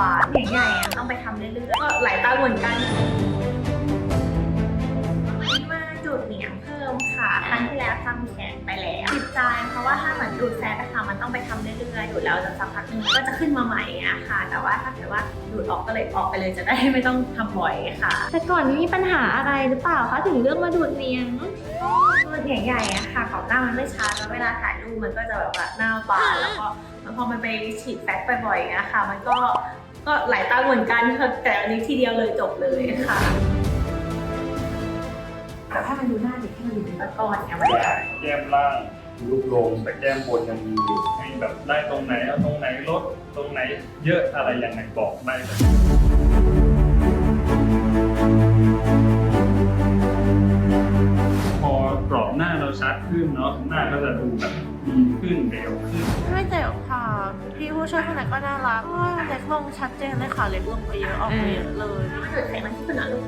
บาทใหญ่ๆอะต้องไปทำเรื่อยๆก็หลายตาเหมือนกันมาจุดเหนียงเพิ่มค่ะครั้งที่แล้วทำแขนไปแล้วติดใจเพราะว่าถ้าเหมือนดูดแฟตนะคะมันต้องไปทำเรื่อยๆดูดแล้วจะสักพักหนึงก็จะขึ้นมาใหม่อะค่ะ แต่ว่าถ้าเกิดว่าดูดออกก็เลยออกไปเลยจะได้ไม่ต้องทำบ่อยค่ะ แต่ก่อนนี้มีปัญหาอะไรหรือเปล่าคะถึงเรื่องมาดูดเหนียงตัวใหญ่ๆอะค่ะขอบหน้ามันไม่ชัดแล้วเวลาถ่ายรูปมันก็จะแบบว่าหน้าบานแล้วก็พอมันไปฉีดแฟตบ่อยๆอะค่ะมันก็ ก็หลายตาเหมือนกันค่ะแต่อันนี้ทีเดียวเลยจบเลยค่ะแต่ถ้ามันดูหน้าเด็กที่มันอยู่ในตะกอนเนี่ยมันจะแก้มล่างรูปโลงแต่แก้มบนยังมีอยู่ให้แบบได้ตรงไหนเอาตรงไหนลดตรงไหนเยอะอะไรยังไงบอกได้เลยพอกรอบหน้าเราชัดขึ้นเนาะหน้าก็จะดูแบบดีขึ้นเร็วขึ้น ผู้ช่วยคนไหนก็น่ารักเล็กลงชัดเจนเลยค่ะเล็กลงไปเยอะออกไปเยอะเลยแต่มัที่ขนาดลู